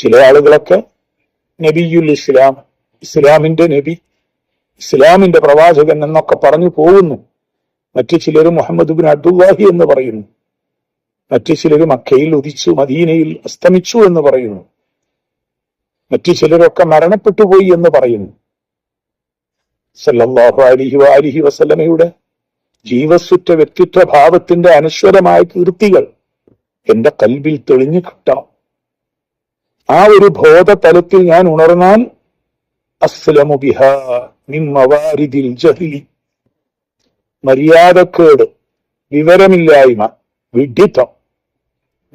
ചില ആളുകളൊക്കെ നബിയുൽ ഇസ്ലാം ഇസ്ലാമിന്റെ നബി ഇസ്ലാമിന്റെ പ്രവാചകൻ എന്നൊക്കെ പറഞ്ഞു പോകുന്നു. മറ്റു ചിലർ മുഹമ്മദ് ബിൻ അബ്ദുല്ലാഹി എന്ന് പറയുന്നു. മറ്റു ചിലർ മക്കയിൽ ഉദിച്ചു മദീനയിൽ അസ്തമിച്ചു എന്ന് പറയുന്നു. മറ്റു ചിലരൊക്കെ മരണപ്പെട്ടു പോയി എന്ന് പറയുന്നു. സല്ലല്ലാഹു അലിഹി വാലിഹി വസല്ലമയുടെ ജീവസുറ്റ വ്യക്തിത്വ ഭാവത്തിന്റെ അനശ്വരമായ കീർത്തികൾ എന്റെ കൽവിൽ തെളിഞ്ഞു കിട്ടണം ആ ഒരു ബോധതലത്തിൽ ഞാൻ ഉണർന്നാൽ അസ്ലമു ബിഹ മിൻ മവാരിദിൽ ജഹ്ലി മര്യാദക്കേട് വിവരമില്ലായ്മ വിഡ്ഢിത്തം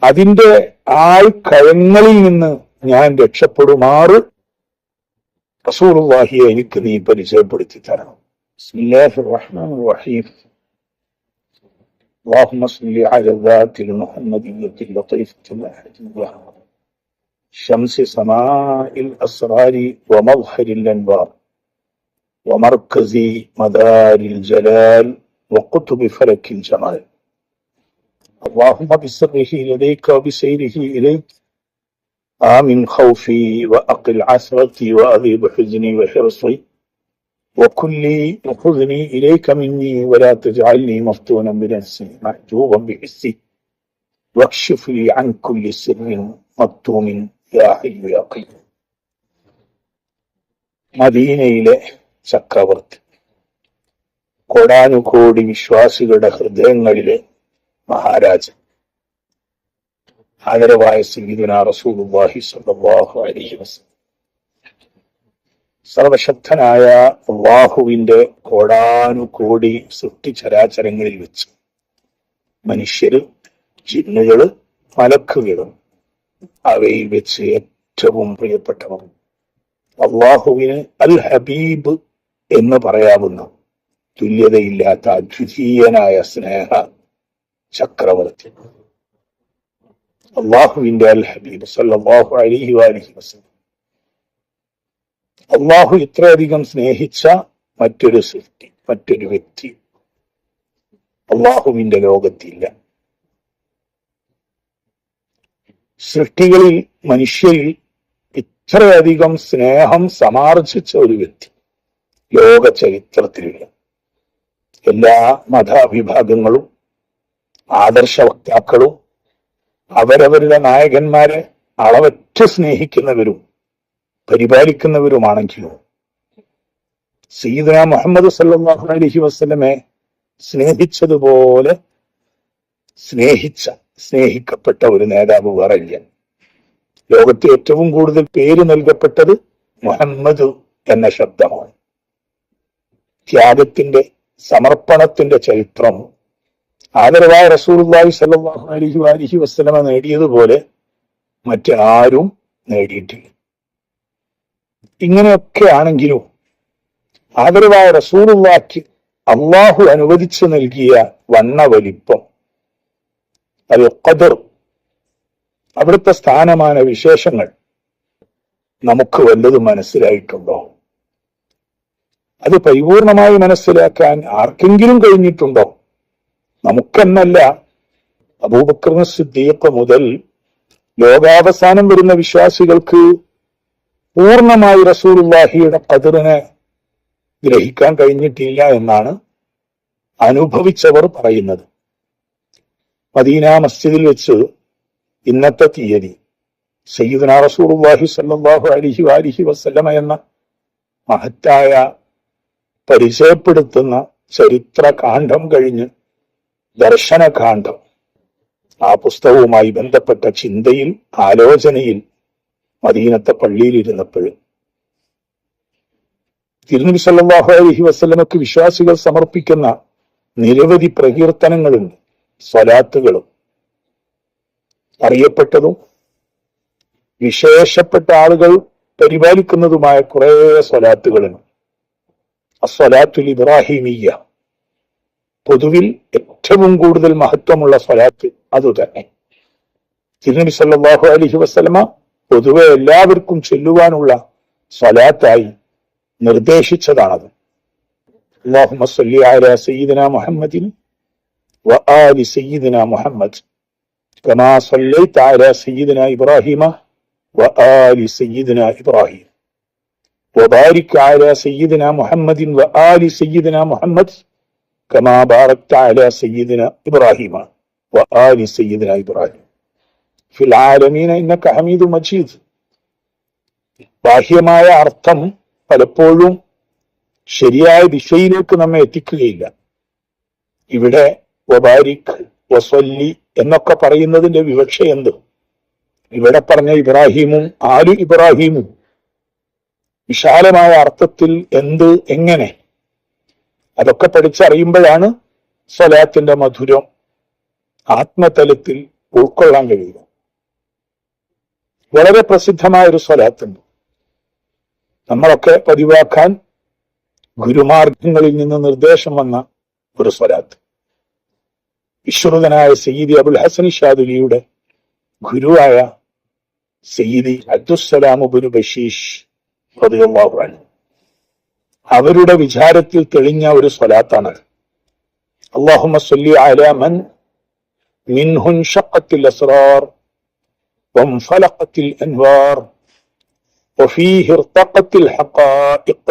അതിന്റെ ആൾക്കയങ്ങളിൽ നിന്ന് ഞാൻ രക്ഷപ്പെടുമാറ് റസൂലുള്ളാഹിയെ എനിക്ക് നീ പരിചയപ്പെടുത്തി തരണം ബിസ്മില്ലാഹിർ റഹ്മാനിർ റഹീം اللهم صل على الذات المحمدية اللطيفة الأحدية شمس سماء الأسرار ومظهر الأنوار ومركز مدار الجلال وقطب فلك الجمال. اللهم بسره لديك وبسيره إليك. آمن خوفي وأقل عثرتي وأذيب حزني وحرصي. وكلي وخذني إليك مني ولا تجعلني مفتونا بنفسي محجوبا بحسي. واكشف لي عن كل سر مكتوم. മദീനയിലെ ചക്രവർത്തി. കോടാനുകോടി വിശ്വാസികളുടെ ഹൃദയങ്ങളിലെ മഹാരാജൻ. ആദരവായ സിംഗിദുന റസൂലുള്ളാഹി സ്വല്ലല്ലാഹു അലൈഹി വസല്ലം. സർവശക്തനായ വാഹുവിന്റെ കോടാനുകോടി സൃഷ്ടിചരാചരങ്ങളിൽ വെച്ച് മനുഷ്യര് ജിന്നുകൾ മലക്കുകളും അവയിൽ വെച്ച് ഏറ്റവും പ്രിയപ്പെട്ടവർ അള്ളാഹുവിന് അൽ ഹബീബ് എന്ന് പറയാവുന്ന തുല്യതയില്ലാത്ത അദ്വിതീയനായ സ്നേഹ ചക്രവർത്തി. അള്ളാഹുവിന്റെ അൽ ഹബീബ് സല്ലല്ലാഹു അലിഹി വാലിഹി വസ്ലം അള്ളാഹു ഇത്രയധികം സ്നേഹിച്ച മറ്റൊരു സൃഷ്ടി മറ്റൊരു വ്യക്തി അള്ളാഹുവിന്റെ ലോകത്തില്ല. സൃഷ്ടികളിൽ മനുഷ്യരിൽ ഇത്രയധികം സ്നേഹം സമാർജിച്ച ഒരു വ്യക്തി ലോക ചരിത്രത്തിലില്ല എല്ലാ മതവിഭാഗങ്ങളും ആദർശ വക്താക്കളും അവരവരുടെ നായകന്മാരെ അളവറ്റ സ്നേഹിക്കുന്നവരും പരിപാലിക്കുന്നവരുമാണെങ്കിലും സീദന മുഹമ്മദ് സല്ലാഹു അലഹി വസ്ലമെ സ്നേഹിച്ചതുപോലെ സ്നേഹിച്ച സ്നേഹിക്കപ്പെട്ട ഒരു നേതാവ് വേറെ ഇല്ല. ലോകത്ത് ഏറ്റവും കൂടുതൽ പേര് നൽകപ്പെട്ടത് മുഹമ്മദ് എന്ന ശബ്ദമാണ്. ത്യാഗത്തിന്റെ സമർപ്പണത്തിന്റെ ചരിത്രം. ആദരവായ റസൂലുള്ളാഹി സല്ലല്ലാഹു അലിഹു അലിഹി വസ്ലമ നേടിയതുപോലെ മറ്റാരും നേടിയിട്ടില്ല. ഇങ്ങനെയൊക്കെ ആണെങ്കിലും ആദരവായ റസൂലുള്ളാഹിക്ക് അള്ളാഹു അനുവദിച്ചു നൽകിയ വണ്ണ വലിപ്പം അൽ ഖദർ അവിടുത്തെ സ്ഥാനമാന വിശേഷങ്ങൾ നമുക്ക് വല്ലതും മനസ്സിലായിട്ടുണ്ടോ? അത് പരിപൂർണമായി മനസ്സിലാക്കാൻ ആർക്കെങ്കിലും കഴിഞ്ഞിട്ടുണ്ടോ? നമുക്കെന്നല്ല അബൂബക്കർ സിദ്ദീഖ് മുതൽ ലോകാവസാനം വരുന്ന വിശ്വാസികൾക്ക് പൂർണമായി റസൂലുള്ളാഹിയുടെ കതിറിനെ ഗ്രഹിക്കാൻ കഴിഞ്ഞിട്ടില്ല എന്നാണ് അനുഭവിച്ചവർ പറയുന്നത്. മദീന മസ്ജിദിൽ വെച്ച് ഇന്നത്തെ തീയതി സയ്യിദുന റസൂലുള്ളാഹി സല്ലാഹു അലിഹി വാലിഹി വസല്ലമ എന്ന മഹത്തായ പരിചയപ്പെടുത്തുന്ന ചരിത്ര കാണ്ഡം കഴിഞ്ഞ് ദർശനകാന്ഡം. ആ പുസ്തകവുമായി ബന്ധപ്പെട്ട ചിന്തയിൽ ആലോചനയിൽ മദീനത്തെ പള്ളിയിലിരുന്നപ്പോൾ തിരുനബി സല്ലാഹു അലഹി വസ്ലമക്ക് വിശ്വാസികൾ സമർപ്പിക്കുന്ന നിരവധി പ്രകീർത്തനങ്ങളുണ്ട്. സ്വലാത്തുകളും അറിയപ്പെട്ടതും വിശേഷപ്പെട്ട ആളുകൾ പരിപാലിക്കുന്നതുമായ കുറെ സ്വലാത്തുകളുണ്ട്. അസ്വലാത്തുൽ ഇബ്രാഹിമീയ പൊതുവിൽ ഏറ്റവും കൂടുതൽ മഹത്വമുള്ള സ്വലാത്ത് അതുതന്നെ തിരുനബി സല്ലാഹു അലഹി വസ്ലമ പൊതുവെ എല്ലാവർക്കും ചൊല്ലുവാനുള്ള സ്വലാത്തായി നിർദ്ദേശിച്ചതാണത്. അള്ളാഹു സയ്യിദന മുഹമ്മദിൻ വആലി സയ്യിദന മുഹമ്മദ് كما صليت على سيدنا إبراهيم وآل سيدنا إبراهيم وبارك على سيدنا محمد وآل سيدنا محمد كما باركت على سيدنا إبراهيم وآل سيدنا إبراهيم في العالمين إنك حميد مجيد ബാഹ്യമായ അർത്ഥം പലപ്പോഴും ശരിയായ ദിശയിലേക്ക് നമ്മെ എത്തിക്കുകയില്ല ഇവിടെ വബാരിക് വസ്വല്ലി എന്നൊക്കെ പറയുന്നതിന്റെ വിവക്ഷ എന്ത്? ഇവിടെ പറഞ്ഞ ഇബ്രാഹിമും ആലു ഇബ്രാഹിമും വിശാലമായ അർത്ഥത്തിൽ എന്ത് എങ്ങനെ? അതൊക്കെ പഠിച്ചറിയുമ്പോഴാണ് സ്വലാത്തിന്റെ മധുരം ആത്മതലത്തിൽ ഉൾക്കൊള്ളാൻ കഴിയുക. വളരെ പ്രസിദ്ധമായ ഒരു സ്വലാത്തുണ്ട്. നമ്മളൊക്കെ പതിവാക്കാൻ ഗുരുമാർഗങ്ങളിൽ നിന്ന് നിർദ്ദേശം വന്ന ഒരു സ്വലാത്ത്. വിശ്രുതനായ സയ്യിദി അബുൽ ഹസൻ ഷാദുലിയുടെ ഗുരുവായ സയ്യിദി അബ്ദുസലാമുബുൽ ബഷീഷ് റളിയല്ലാഹു അൻഹു അവരുടെ വിചാരത്തിൽ തെളിഞ്ഞ ഒരു സ്വലാത്താണ് അള്ളാഹുമ സല്ലി അലാ മൻ മിൻഹു انشقت الأسرار وانفلقت الأنوار وفيه ارتقت الحقائق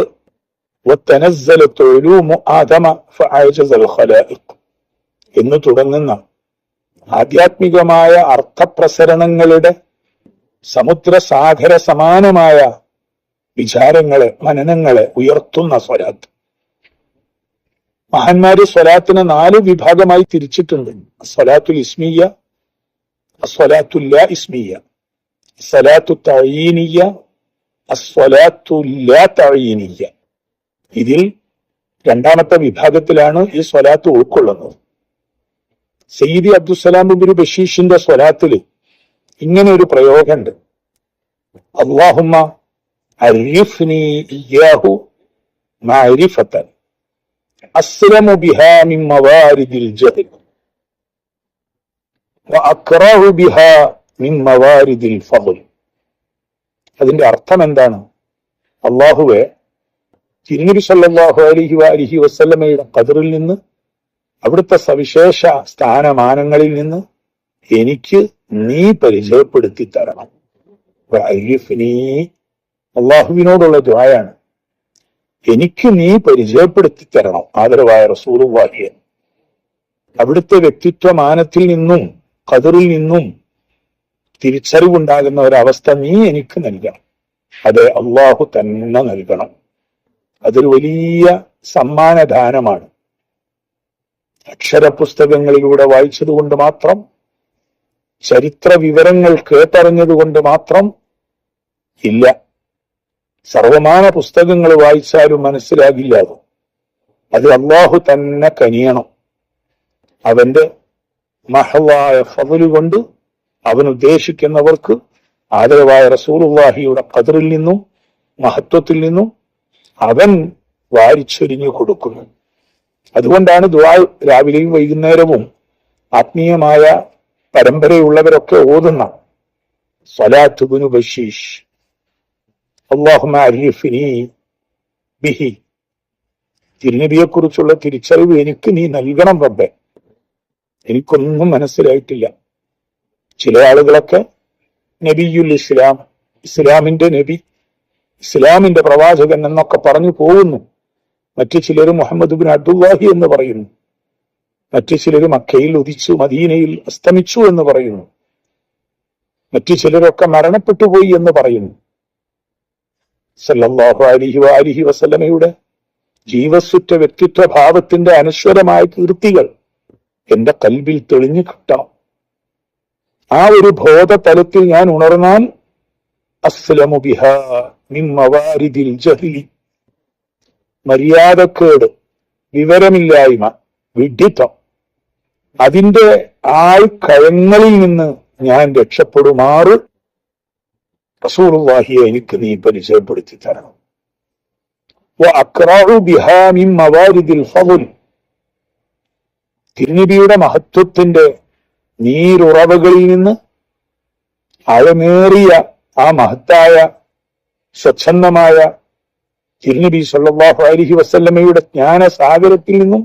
وتنزلت علوم آدم فعجز الخلائق എന്ന് തുടങ്ങുന്ന. ആധ്യാത്മികമായ അർത്ഥപ്രസരണങ്ങളുടെ സമുദ്രസാഗര സമാനമായ വിചാരങ്ങളെ മനനങ്ങളെ ഉയർത്തുന്ന സ്വലാത്ത് മഹാന്മാര് സ്വലാത്തിനെ നാല് വിഭാഗമായി തിരിച്ചിട്ടുണ്ട്. സ്വലാത്തുൽ ഇസ്മിയ അസ്വലാത്തുല്ല ഇസ്മിയ. സ്വലാത്തു തഴീനിയ അസ്വലാത്തുല്ല തഴീനിയ ഇതിൽ രണ്ടാമത്തെ വിഭാഗത്തിലാണ് ഈ സ്വലാത്ത് ഉൾക്കൊള്ളുന്നത്. സെയ്ദി അബ്ദുസലാം ബിൻ ബഷീഷിന്റെ സ്വലാത്തിൽ ഇങ്ങനെ ഒരു പ്രയോഗമുണ്ട്. അള്ളാഹുമ്മ അരീഫ്നി ഇയാഹു മാരിഫത്തൻ അസ്ലമു ബിഹാ മിൻ മവാരിദിൽ ജഹൽ വഅക്റഹു ബിഹാ മിൻ മവാരിദിൽ ഫളൽ അതിന്റെ അർത്ഥം എന്താണ്? അള്ളാഹുവെ തിരുനബി സല്ലല്ലാഹു അലൈഹി വ അലിഹി വസല്ലമയുടെ ഖദറിൽ നിന്ന് അവിടുത്തെ സവിശേഷ സ്ഥാനമാനങ്ങളിൽ നിന്ന് എനിക്ക് നീ പരിചയപ്പെടുത്തി തരണം. അള്ളാഹുവിനോടുള്ള ദ്വായാണ് എനിക്ക് നീ പരിചയപ്പെടുത്തി തരണം. ആദരവായ റസൂലുള്ളാഹിയെ അവിടുത്തെ വ്യക്തിത്വമാനത്തിൽ നിന്നും കതിറിൽ നിന്നും തിരിച്ചറിവുണ്ടാകുന്ന ഒരവസ്ഥ നീ എനിക്ക് നൽകണം. അത് അള്ളാഹു തന്നെ നൽകണം. അതൊരു വലിയ സമ്മാനദാനമാണ്. അക്ഷരപുസ്തകങ്ങളിലൂടെ വായിച്ചതുകൊണ്ട് മാത്രം ചരിത്ര വിവരങ്ങൾ കേട്ടറിഞ്ഞതുകൊണ്ട് മാത്രം ഇല്ല. സർവമാന പുസ്തകങ്ങൾ വായിച്ചാലും മനസ്സിലാകില്ല അത്. അത് അള്ളാഹു തന്നെ കനിയണം. അവന്റെ മഹവായ ഫതൽ കൊണ്ട് അവൻ ഉദ്ദേശിക്കുന്നവർക്ക് ആദരവായ റസൂലുള്ളാഹിയുടെ കതിറിൽ നിന്നും മഹത്വത്തിൽ നിന്നും അവൻ വാരിച്ചൊരിഞ്ഞു കൊടുക്കുന്നു. അതുകൊണ്ടാണ് ദുആ രാവിലെയും വൈകുന്നേരവും ആത്മീയമായ പരമ്പരയുള്ളവരൊക്കെ ഓതുന്ന സ്വലാത്തുബുനു ബഷീഷ്. അള്ളാഹുമ അരിഫിനി ബിഹി. തിരുനബിയെ കുറിച്ചുള്ള തിരിച്ചറിവ് എനിക്ക് നീ നൽകണം റബ്ബെ. എനിക്കൊന്നും മനസ്സിലായിട്ടില്ല. ചില ആളുകളൊക്കെ നബിയുൽ ഇസ്ലാം ഇസ്ലാമിന്റെ നബി ഇസ്ലാമിന്റെ പ്രവാചകൻ എന്നൊക്കെ പറഞ്ഞു പോകുന്നു. മറ്റു ചിലർ മുഹമ്മദ് ബിൻ അബ്ദുല്ലാഹി എന്ന് പറയുന്നു. മറ്റു ചിലർ മക്കയിൽ ഉദിച്ചു മദീനയിൽ അസ്തമിച്ചു എന്ന് പറയുന്നു. മറ്റു ചിലരൊക്കെ മരണപ്പെട്ടു പോയി എന്ന് പറയുന്നു. സല്ലാഹു അലിഹി അലിഹി വസല്ലമയുടെ ജീവസുറ്റ വ്യക്തിത്വ ഭാവത്തിന്റെ അനശ്വരമായ കീർത്തികൾ എന്റെ കൽവിൽ തെളിഞ്ഞു കിട്ടാം. ആ ഒരു ബോധതലത്തിൽ ഞാൻ ഉണർന്നാൽ അസ്ലമു നിമ്മവാരിദിൽ ജഹിലി മവാരിദിൽ ജഹ്ലി. മര്യാദക്കേട് വിവരമില്ലായ്മ വിഡ്ഢിത്തം അതിന്റെ ആൾക്കയങ്ങളിൽ നിന്ന് ഞാൻ രക്ഷപ്പെടുമാറ് റസൂർവാഹിയെ എനിക്ക് നീ പരിചയപ്പെടുത്തി തരണം. തിരുനബിയുടെ മഹത്വത്തിന്റെ നീരുറവകളിൽ നിന്ന് അഴമേറിയ ആ മഹത്തായ സ്വച്ഛന്ദമായ തിരുനബി സല്ലല്ലാഹു അലൈഹി വസല്ലമയുടെ ജ്ഞാനസാഗരത്തിൽ നിന്നും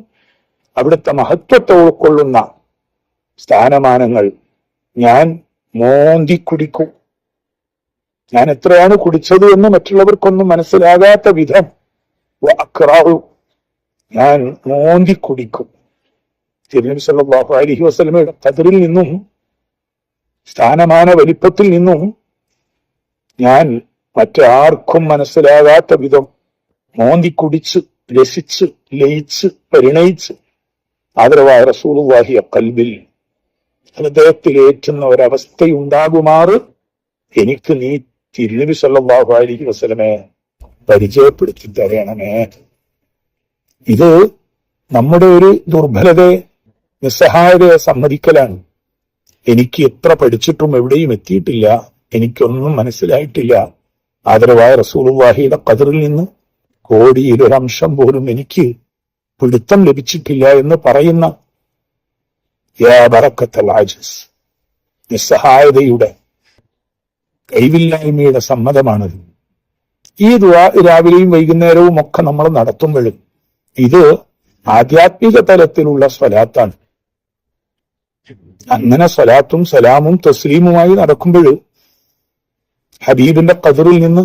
അവിടുത്തെ മഹത്വത്തെ ഉൾക്കൊള്ളുന്ന സ്ഥാനമാനങ്ങൾ ഞാൻ മോന്തി കുടിക്കും. ഞാൻ എത്രയാണ് കുടിച്ചത് എന്ന് മറ്റുള്ളവർക്കൊന്നും മനസ്സിലാകാത്ത വിധം അക്രാഹു ഞാൻ മോന്തി കുടിക്കും. തിരുനബി സല്ലാഹു അലൈഹി വസല്ലമയുടെ കതിറിൽ നിന്നും സ്ഥാനമാന വലിപ്പത്തിൽ നിന്നും ഞാൻ മറ്റാർക്കും മനസ്സിലാകാത്ത വിധം മോന്തി കുടിച്ച് രസിച്ച് ലയിച്ച് പരിണയിച്ച് ആദരവായ റസൂലുവാഹിയ ഹൃദയത്തിൽ ഏറ്റുന്ന ഒരവസ്ഥയുണ്ടാകുമാറ് എനിക്ക് നീ തിരുനബി സല്ലാഹു അലൈഹി വസ്ലമെ പരിചയപ്പെടുത്തി തരണമേ. ഇത് നമ്മുടെ ഒരു ദുർബലതയെ നിസ്സഹായതയെ സമ്മതിക്കലാണ്. എനിക്ക് എത്ര പഠിച്ചിട്ടും എവിടെയും എത്തിയിട്ടില്ല. എനിക്കൊന്നും മനസ്സിലായിട്ടില്ല. ആദരവായ റസൂലുവാഹിയുടെ കതിറിൽ നിന്ന് കോടിയിൽ ഒരംശം പോലും എനിക്ക് പിടുത്തം ലഭിച്ചിട്ടില്ല എന്ന് പറയുന്ന ആജിസ് നിസ്സഹായതയുടെ കൈവില്ലായ്മയുടെ സമ്മതമാണത്. ഈ ദുആ രാവിലെയും വൈകുന്നേരവും ഒക്കെ നമ്മൾ നടത്തുമ്പോഴും ഇത് ആധ്യാത്മിക തലത്തിലുള്ള സ്വലാത്താണ്. അങ്ങനെ സ്വലാത്തും സലാമും തസ്ലീമുമായി നടക്കുമ്പോഴും ഹബീബിന്റെ കതിറിൽ നിന്ന്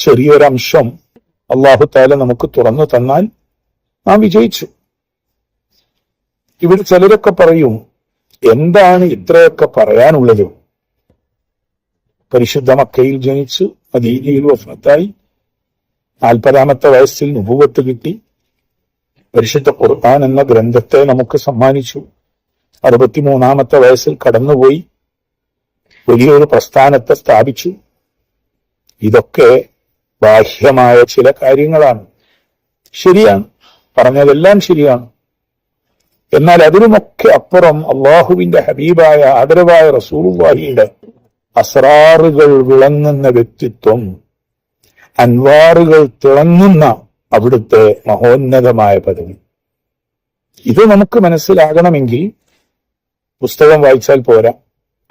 ചെറിയൊരംശം അള്ളാഹു താല നമുക്ക് തുറന്നു തന്നാൽ നാം വിജയിച്ചു. ഇവിടെ ചിലരൊക്കെ പറയും എന്താണ് ഇത്രയൊക്കെ പറയാനുള്ളത്? പരിശുദ്ധ മക്കയിൽ ജനിച്ചു മദീനയിൽ വഫത്തായി നാൽപ്പതാമത്തെ വയസ്സിൽ നുപുവത്ത് കിട്ടി. പരിശുദ്ധ ഖുർആൻ എന്ന ഗ്രന്ഥത്തെ നമുക്ക് സമ്മാനിച്ചു. അറുപത്തിമൂന്നാമത്തെ വയസ്സിൽ കടന്നുപോയി വലിയൊരു പ്രസ്ഥാനത്തെ സ്ഥാപിച്ചു. ഇതൊക്കെ ബാഹ്യമായ ചില കാര്യങ്ങളാണ്. ശരിയാണ്. പറഞ്ഞതെല്ലാം ശരിയാണ്. എന്നാൽ അതിനുമൊക്കെ അപ്പുറം അള്ളാഹുവിന്റെ ഹബീബായ ആദരവായ റസൂർവാഹിയുടെ അസ്രാറുകൾ വിളങ്ങുന്ന വ്യക്തിത്വം അൻവാറുകൾ തിളങ്ങുന്ന അവിടുത്തെ മഹോന്നതമായ പദവി. ഇത് നമുക്ക് മനസ്സിലാകണമെങ്കിൽ പുസ്തകം വായിച്ചാൽ പോരാ.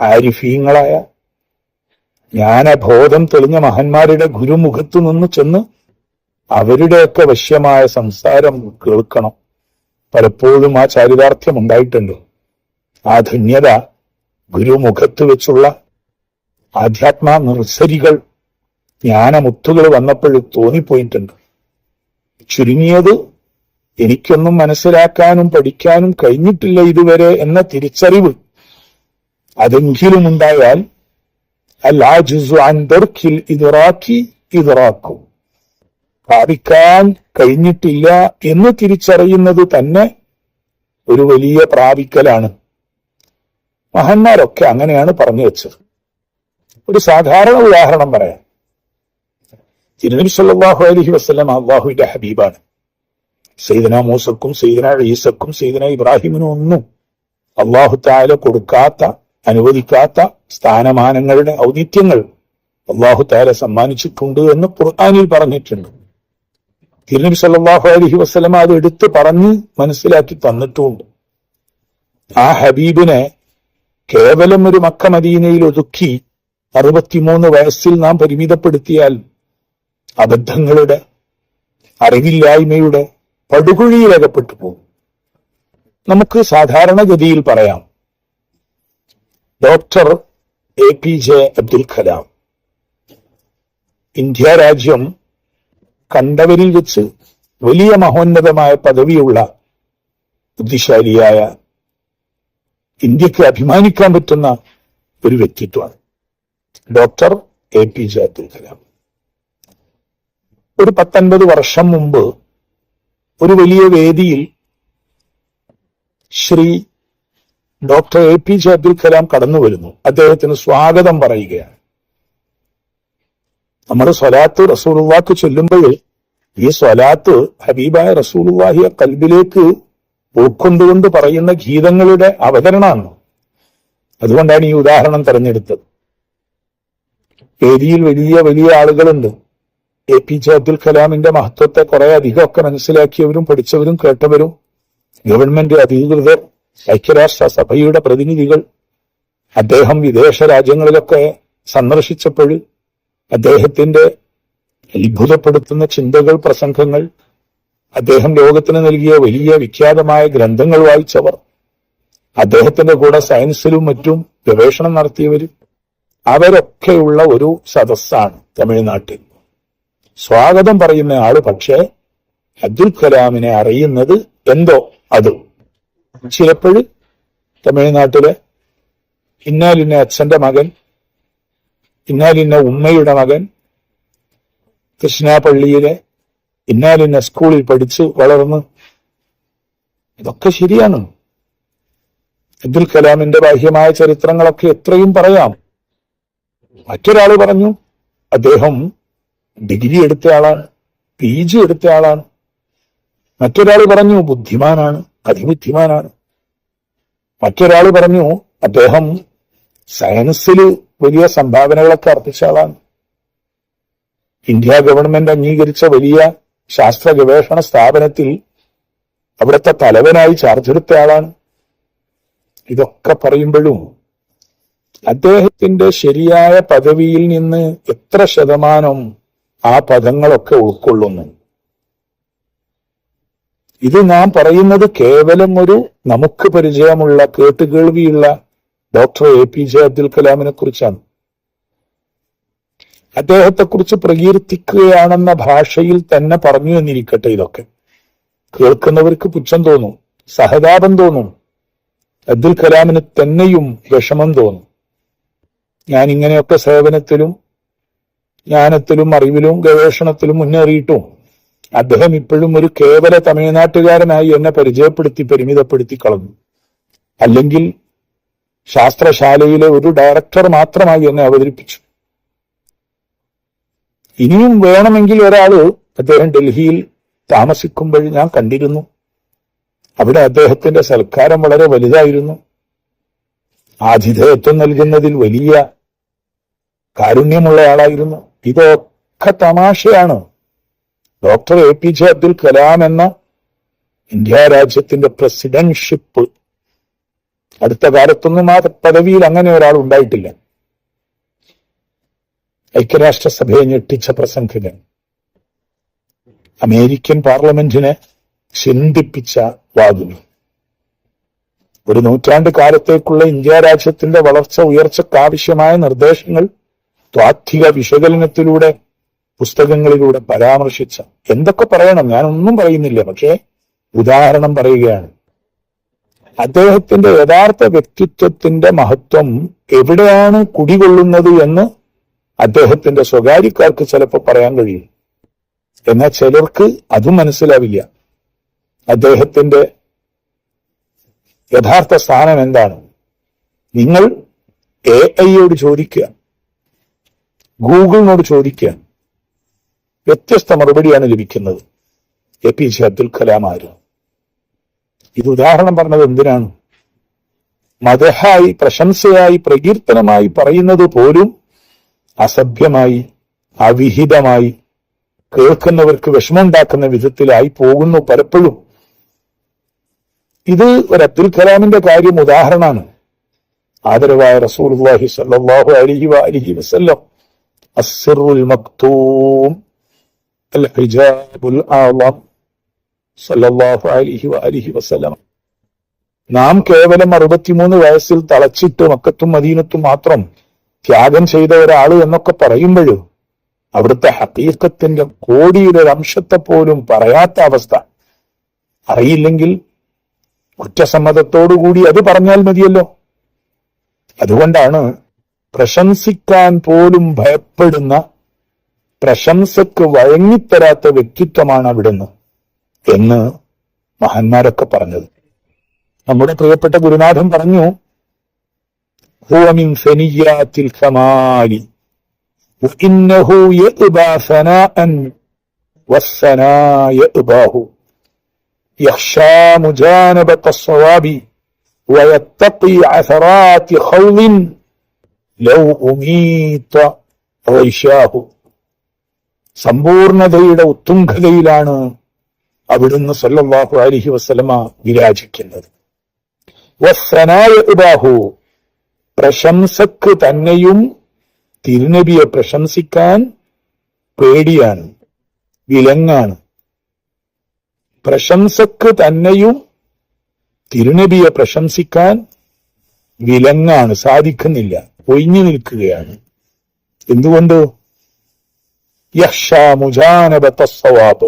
ആരിഫീങ്ങളായ ജ്ഞാനബോധം തെളിഞ്ഞ മഹന്മാരുടെ ഗുരുമുഖത്തു നിന്ന് ചെന്ന് അവരുടെയൊക്കെ വശ്യമായ സംസാരം കേൾക്കണം. പലപ്പോഴും ആ ചാരിതാർത്ഥ്യം ഉണ്ടായിട്ടുണ്ട്. ആ ധന്യത ഗുരുമുഖത്ത് വെച്ചുള്ള ആധ്യാത്മ നിർസരികൾ ജ്ഞാനമുത്തുകൾ വന്നപ്പോൾ തോന്നിപ്പോയിട്ടുണ്ട്. ചുരുങ്ങിയത് എനിക്കൊന്നും മനസ്സിലാക്കാനും പഠിക്കാനും കഴിഞ്ഞിട്ടില്ല ഇതുവരെ എന്ന തിരിച്ചറിവ് അതെങ്കിലും ഉണ്ടായാൽ അല്ലാജുസു അൻദർക്കിൽ ഇതുറാക്കി ഇതുറാക്കും പ്രാപിക്കാൻ കഴിഞ്ഞിട്ടില്ല എന്ന് തിരിച്ചറിയുന്നത് തന്നെ ഒരു വലിയ പ്രാപിക്കലാണ്. മഹന്മാരൊക്കെ അങ്ങനെയാണ് പറഞ്ഞു വെച്ചത്. ഒരു സാധാരണ ഉദാഹരണം പറയാം. തിരുനബി സല്ലല്ലാഹു അലൈഹി വസല്ലം അള്ളാഹുവിന്റെ ഹബീബാണ്. സൈദന മൂസക്കും സൈദന ഈസക്കും സൈദന ഇബ്രാഹിമിനും ഒന്നും അള്ളാഹു താല കൊടുക്കാത്ത അനുവദിക്കാത്ത സ്ഥാനമാനങ്ങളുടെ ഔദിത്യങ്ങൾ അള്ളാഹു താര സമ്മാനിച്ചിട്ടുണ്ട് എന്ന് ഖുർആാനിൽ പറഞ്ഞിട്ടുണ്ട്. തിരുനബി സല്ലാഹു അലഹി വസ്ലമ അത് എടുത്ത് പറഞ്ഞ് മനസ്സിലാക്കി തന്നിട്ടുമുണ്ട് ആ ഹബീബിനെ കേവലം ഒരു മക്ക മദീനയിൽ ഒതുക്കി അറുപത്തിമൂന്ന് വയസ്സിൽ നാം പരിമിതപ്പെടുത്തിയാൽ അബദ്ധങ്ങളുടെ അറിവില്ലായ്മയുടെ പടുകുഴിയിൽ അകപ്പെട്ടു പോകും. നമുക്ക് സാധാരണഗതിയിൽ പറയാം doctor A P J Abdul Kalam. India രാജ്യം കണ്ടവരിൽ വെച്ച് വലിയ മഹോന്നതമായ പദവിയുള്ള ബുദ്ധിശാലിയായ ഇന്ത്യയ്ക്ക് അഭിമാനിക്കാൻ പറ്റുന്ന ഒരു വ്യക്തിത്വമാണ് doctor A P J Abdul Kalam. ഒരു പത്തൊൻപത് വർഷം മുമ്പ് ഒരു വലിയ വേദിയിൽ Shri doctor A P J Abdul Kalam കടന്നു വരുന്നു. അദ്ദേഹത്തിന് സ്വാഗതം പറയുകയാണ്. നമ്മുടെ സ്വലാത്ത് റസൂലുള്ളാക്ക് ചൊല്ലുമ്പോൾ ഈ സ്വലാത്ത് ഹബീബായ റസൂലുള്ളാഹിയെ കൽബിലേക്ക് ഉൾക്കൊണ്ടുകൊണ്ട് പറയുന്ന ഗീതങ്ങളുടെ അവതരണമാണ്. അതുകൊണ്ടാണ് ഈ ഉദാഹരണം തെരഞ്ഞെടുത്തത്. വേദിയിൽ വലിയ വലിയ ആളുകളുണ്ട്. എ പി ജെ അബ്ദുൽ കലാമിന്റെ മഹത്വത്തെ കുറെ അധികമൊക്കെ മനസ്സിലാക്കിയവരും പഠിച്ചവരും കേട്ടവരും ഗവൺമെന്റ് അധികൃതർ ഐക്യരാഷ്ട്ര സഭയുടെ പ്രതിനിധികൾ അദ്ദേഹം വിദേശ രാജ്യങ്ങളിലൊക്കെ സന്ദർശിച്ചപ്പോൾ അദ്ദേഹത്തിന്റെ അത്ഭുതപ്പെടുത്തുന്ന ചിന്തകൾ പ്രസംഗങ്ങൾ അദ്ദേഹം ലോകത്തിന് നൽകിയ വലിയ വിഖ്യാതമായ ഗ്രന്ഥങ്ങൾ വായിച്ചവർ അദ്ദേഹത്തിന്റെ കൂടെ സയൻസിലും മറ്റും ഗവേഷണം നടത്തിയവരും അവരൊക്കെയുള്ള ഒരു സദസ്സാണ് തമിഴ്നാട്ടിൽ. സ്വാഗതം പറയുന്ന ആൾ പക്ഷേ അബ്ദുൽ കലാമിനെ അറിയുന്നത് എന്തോ അത്. ചിലപ്പോഴ് തമിഴ്നാട്ടിലെ ഇന്നാലിന്ന അച്ഛന്റെ മകൻ ഇന്നാലിന്ന ഉമ്മയുടെ മകൻ കൃഷ്ണാപള്ളിയിലെ ഇന്നാലിന്ന സ്കൂളിൽ പഠിച്ചു വളർന്ന് ഇതൊക്കെ ശരിയാണ്. അബ്ദുൽ കലാമിന്റെ ബാഹ്യമായ ചരിത്രങ്ങളൊക്കെ എത്രയും പറയാം. മറ്റൊരാൾ പറഞ്ഞു അദ്ദേഹം ഡിഗ്രി എടുത്ത ആളാണ് പി ജി എടുത്ത ആളാണ്. മറ്റൊരാൾ പറഞ്ഞു ബുദ്ധിമാനാണ്. അതിബുദ്ധിമാനാണ് മറ്റൊരാൾ പറഞ്ഞു അദ്ദേഹം സയൻസിൽ വലിയ സംഭാവനകളൊക്കെ അർപ്പിച്ച ആളാണ്. ഇന്ത്യ ഗവൺമെന്റ് അംഗീകരിച്ച വലിയ ശാസ്ത്ര ഗവേഷണ സ്ഥാപനത്തിൽ അവിടുത്തെ തലവനായി ചാർജെടുത്ത ആളാണ്. ഇതൊക്കെ പറയുമ്പോഴും അദ്ദേഹത്തിന്റെ ശരിയായ പദവിയിൽ നിന്ന് എത്ര ശതമാനം ആ പദങ്ങളൊക്കെ ഉൾക്കൊള്ളുന്നു. ഇത് ഞാൻ പറയുന്നത് കേവലം ഒരു നമുക്ക് പരിചയമുള്ള കേട്ടുകേൾവിയുള്ള doctor A P J Abdul കലാമിനെ കുറിച്ചാണ്. അദ്ദേഹത്തെക്കുറിച്ച് പ്രകീർത്തിക്കുകയാണെന്ന ഭാഷയിൽ തന്നെ പറഞ്ഞു എന്നിരിക്കട്ടെ ഇതൊക്കെ. കേൾക്കുന്നവർക്ക് പുച്ഛം തോന്നും സഹതാപം തോന്നും അബ്ദുൽ കലാമിന് തന്നെയും വിഷമം തോന്നും. ഞാൻ ഇങ്ങനെയൊക്കെ സേവനത്തിലും ജ്ഞാനത്തിലും അറിവിലും ഗവേഷണത്തിലും മുന്നേറിയിട്ടും അദ്ദേഹം ഇപ്പോഴും ഒരു കേവല തമിഴ്നാട്ടുകാരനായി എന്നെ പരിചയപ്പെടുത്തി പരിമിതപ്പെടുത്തി കളഞ്ഞു. അല്ലെങ്കിൽ ശാസ്ത്രശാലയിലെ ഒരു ഡയറക്ടർ മാത്രമായി എന്നെ അവതരിപ്പിച്ചു. ഇനിയും വേണമെങ്കിൽ ഒരാൾ അദ്ദേഹം ഡൽഹിയിൽ താമസിക്കുമ്പോൾ ഞാൻ കണ്ടിരുന്നു. അവിടെ അദ്ദേഹത്തിന്റെ സൽക്കാരം വളരെ വലുതായിരുന്നു. ആതിഥേയത്വം നൽകുന്നതിൽ വലിയ കാരുണ്യമുള്ള ആളായിരുന്നു. ഇതൊക്കെ തമാശയാണ്. Doctor A P J Abdul Kalam എന്ന ഇന്ത്യ രാജ്യത്തിന്റെ പ്രസിഡൻഷിപ്പ് അടുത്ത കാലത്തൊന്നും ആ പദവിയിൽ അങ്ങനെ ഒരാൾ ഉണ്ടായിട്ടില്ല. ഐക്യരാഷ്ട്രസഭയെ ഞെട്ടിച്ച പ്രസംഗകൻ. അമേരിക്കൻ പാർലമെന്റിനെ ചിന്തിപ്പിച്ച വാദിനി ഒരു നൂറ്റാണ്ട് കാലത്തേക്കുള്ള ഇന്ത്യ രാജ്യത്തിന്റെ വളർച്ച ഉയർച്ചക്കാവശ്യമായ നിർദ്ദേശങ്ങൾ ത്വാത്വിക വിശകലനത്തിലൂടെ പുസ്തകങ്ങളിലൂടെ പരാമർശിച്ച എന്തൊക്കെ പറയണം? ഞാനൊന്നും പറയുന്നില്ല. പക്ഷേ ഉദാഹരണം പറയുകയാണ്. അദ്ദേഹത്തിന്റെ യഥാർത്ഥ വ്യക്തിത്വത്തിന്റെ മഹത്വം എവിടെയാണ് കുടികൊള്ളുന്നത് എന്ന് അദ്ദേഹത്തിന്റെ സ്വകാര്യക്കാർക്ക് ചിലപ്പോൾ പറയാൻ കഴിയും. എന്നാൽ ചിലർക്ക് അതും മനസ്സിലാവില്ല. അദ്ദേഹത്തിന്റെ യഥാർത്ഥ സ്ഥാനം എന്താണ്? നിങ്ങൾ എ ഐയോട് ചോദിക്കുക. ഗൂഗിളിനോട് ചോദിക്കുക. വ്യത്യസ്ത മറുപടിയാണ് ലഭിക്കുന്നത്. A P J Abdul Kalam ആര്? ഇത് ഉദാഹരണം പറഞ്ഞത് എന്തിനാണ്? മതഹായി പ്രശംസയായി പ്രകീർത്തനമായി പറയുന്നത് പോലും അസഭ്യമായി അവിഹിതമായി കേൾക്കുന്നവർക്ക് വിഷമമുണ്ടാക്കുന്ന വിധത്തിലായി പോകുന്നു പലപ്പോഴും. ഇത് ഒരു അബ്ദുൽ കലാമിന്റെ കാര്യം ഉദാഹരണമാണ്. ആദരവായ സ്വല്ലല്ലാഹു അലൈഹി വസല്ലം അസിറുൽ മക്തൂം. صلى الله عليه وسلم നാം കേവലം അറുപത്തിമൂന്ന് വയസ്സിൽ തളച്ചിട്ട് മക്കത്തും മദീനത്തും മാത്രം ത്യാഗം ചെയ്ത ഒരാൾ എന്നൊക്കെ പറയുമ്പോഴും അവിടുത്തെ ഹക്കീക്കത്തിന്റെ കോടിയുടെ അംശത്തെ പോലും പറയാത്ത അവസ്ഥ. അറിയില്ലെങ്കിൽ കുറ്റസമ്മതത്തോടുകൂടി അത് പറഞ്ഞാൽ മതിയല്ലോ. അതുകൊണ്ടാണ് പ്രശംസിക്കാൻ പോലും ഭയപ്പെടുന്ന പ്രശംസക്ക് വഴങ്ങിത്തരാത്ത വ്യക്തിത്വമാണ് അവിടുന്ന് എന്ന് മഹാന്മാരൊക്കെ പറഞ്ഞത് നമ്മുടെ പ്രിയപ്പെട്ട ഗുരുനാഥൻ പറഞ്ഞു ഹുവമിൻ സനിയാത്തിൽ കമാലി وإنه يأبى ثناء والثناء يأباه يخشى مجانبة الصواب ويتقي عثرات خوض لو أميت غيشاه സമ്പൂർണതയുടെ ഉത്തുംഗതയിലാണ് അവിടുന്ന് സല്ലാഹു അലൈഹി വസല്ലമ വിരാജിക്കുന്നത്. ഇബാഹു പ്രശംസക്ക് തന്നെയും തിരുനബിയെ പ്രശംസിക്കാൻ പേടിയാണ് വിലങ്ങാണ്. പ്രശംസക്ക് തന്നെയും തിരുനബിയെ പ്രശംസിക്കാൻ വിലങ്ങാണ് സാധിക്കുന്നില്ല ഒഴിഞ്ഞു നിൽക്കുകയാണ്. എന്തുകൊണ്ട്? യഹ്ഷാ മുജാനബത്ത സവാബ്.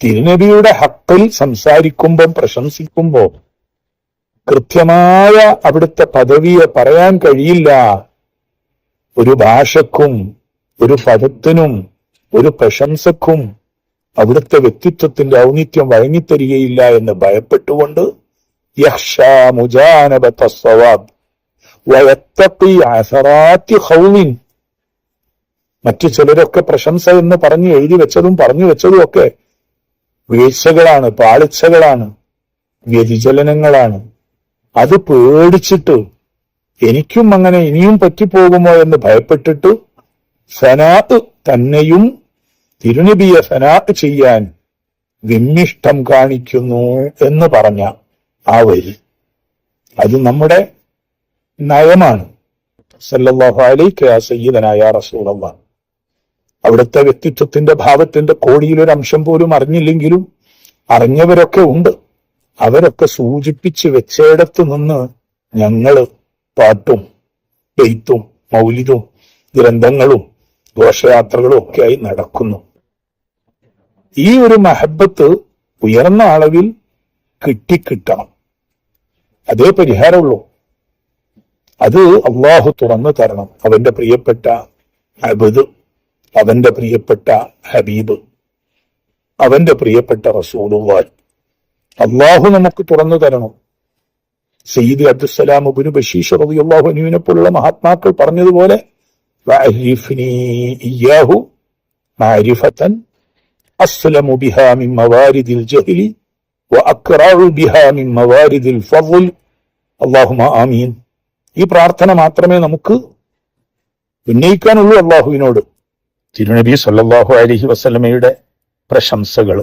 തിരുനബിയുടെ ഹക്കിൽ സംസാരിക്കുമ്പോൾ പ്രശംസിക്കുമ്പോൾ കൃത്യമായ അവിടുത്തെ പദവിയെ പറയാൻ കഴിയില്ല. ഒരു ഭാഷക്കും ഒരു പദത്തിനും ഒരു പ്രശംസക്കും അവിടുത്തെ വ്യക്തിത്വത്തിന്റെ ഔന്നിത്യം വഴങ്ങിത്തരികയില്ല എന്ന് ഭയപ്പെട്ടുകൊണ്ട് യഹ്ഷാ മുജാനബത്ത സവാബ്. വയത്തപ്പി അസറാത്തി ഹൗലിൻ മറ്റു ചിലരൊക്കെ പ്രശംസ എന്ന് പറഞ്ഞ് എഴുതി വെച്ചതും പറഞ്ഞു വെച്ചതും ഒക്കെ വീഴ്ചകളാണ് പാളിച്ചകളാണ് വ്യതിചലനങ്ങളാണ്. അത് പേടിച്ചിട്ട് എനിക്കും അങ്ങനെ ഇനിയും പറ്റിപ്പോകുമോ എന്ന് ഭയപ്പെട്ടിട്ട് സനാത്ത് തന്നെയും തിരുനബിയെ സനാത്ത് ചെയ്യാൻ വിമ്മിഷ്ടം കാണിക്കുന്നു എന്ന് പറഞ്ഞ ആ വരി. അത് നമ്മുടെ നയമാണ്. സല്ലല്ലാഹു അലൈക യാ സയ്യിദനായ റസൂലല്ലാഹ് അവിടുത്തെ വ്യക്തിത്വത്തിന്റെ ഭാവത്തിന്റെ കോടിയിലൊരു അംശം പോലും അറിഞ്ഞില്ലെങ്കിലും അറിഞ്ഞവരൊക്കെ ഉണ്ട്. അവരൊക്കെ സൂചിപ്പിച്ച് വെച്ചയിടത്ത് നിന്ന് ഞങ്ങൾ പാട്ടും പെയ്ത്തും മൗലിതും ഗ്രന്ഥങ്ങളും ഘോഷയാത്രകളും ഒക്കെയായി നടക്കുന്നു. ഈ ഒരു മഹബത്ത് ഉയർന്ന അളവിൽ കിട്ടിക്കിട്ടണം. അതേ പരിഹാരമുള്ളൂ. അത് അള്ളാഹു തുറന്നു തരണം അവന്റെ പ്രിയപ്പെട്ട അബദ് അവന്റെ പ്രിയപ്പെട്ട ഹബീബ് അവന്റെ പ്രിയപ്പെട്ട റസൂലുള്ളാഹി. അള്ളാഹു നമുക്ക് തുറന്നു തരണം. സയ്യിദ് അബ്ദുസലാം ഉബിന് ബഷീഷ് റളിയല്ലാഹു അനുവിനെ പോലുള്ള മഹാത്മാക്കൾ പറഞ്ഞതുപോലെ ആമീൻ. ഈ പ്രാർത്ഥന മാത്രമേ നമുക്ക് ഉന്നയിക്കാനുള്ളൂ അള്ളാഹുവിനോട്. തിരുനബി സല്ലാഹു അലഹി വസല്ലമയുടെ പ്രശംസകൾ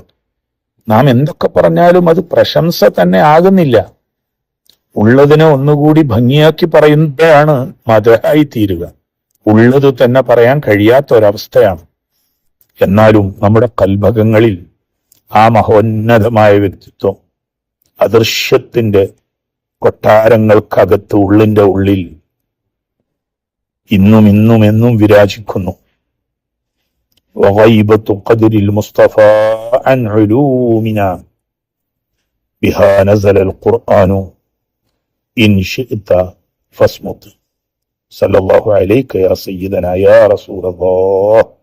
നാം എന്തൊക്കെ പറഞ്ഞാലും അത് പ്രശംസ തന്നെ ആകുന്നില്ല. ഉള്ളതിനെ ഒന്നുകൂടി ഭംഗിയാക്കി പറയുമ്പോഴാണ് മതായി തീരുക. ഉള്ളത് തന്നെ പറയാൻ കഴിയാത്ത ഒരവസ്ഥയാണ് എന്നാലും നമ്മുടെ കൽഭകങ്ങളിൽ ആ മഹോന്നതമായ വ്യക്തിത്വം അദൃശ്യത്തിന്റെ കൊട്ടാരങ്ങൾക്കകത്ത് ഉള്ളിന്റെ ഉള്ളിൽ ഇന്നും ഇന്നും എന്നും വിരാജിക്കുന്നു. وغيبة قدر المصطفى عن علومنا. بها نزل القرآن. إن شئت فاصمت. صلى الله عليك يا سيدنا يا رسول الله.